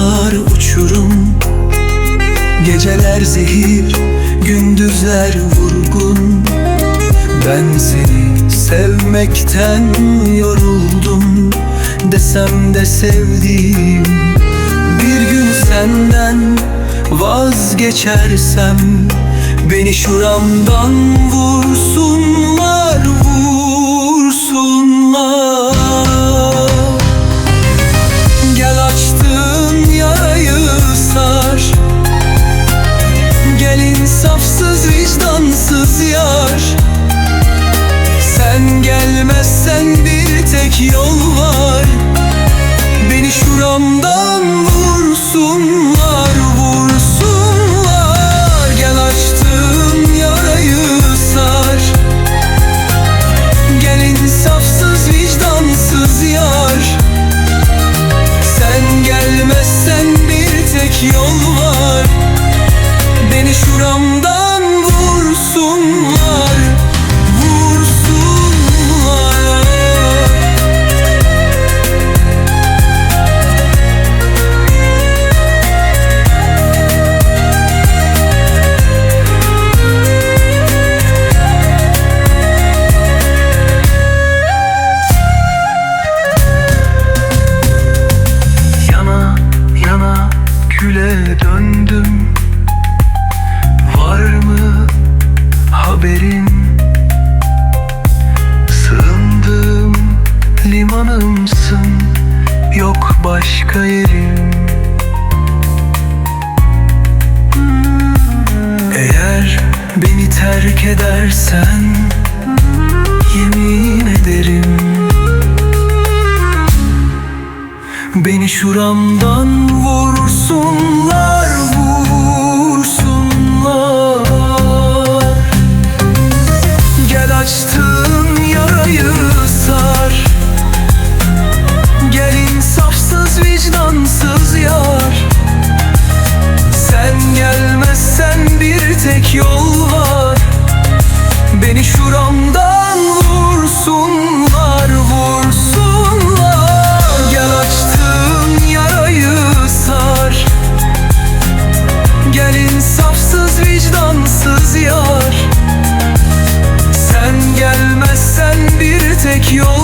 Dağlar uçurum. Geceler zehir Gündüzler vurgun. Ben seni sevmekten yoruldum. Desem de sevdiğim Bir gün senden vazgeçersem Beni şuramdan vursunlar gelmezsen bir tek yol var. Beni şuramdan vursunlar limanımsın Yok başka yerim. Eğer beni terk edersen Yemin ederim. Beni şuramdan vursunlar you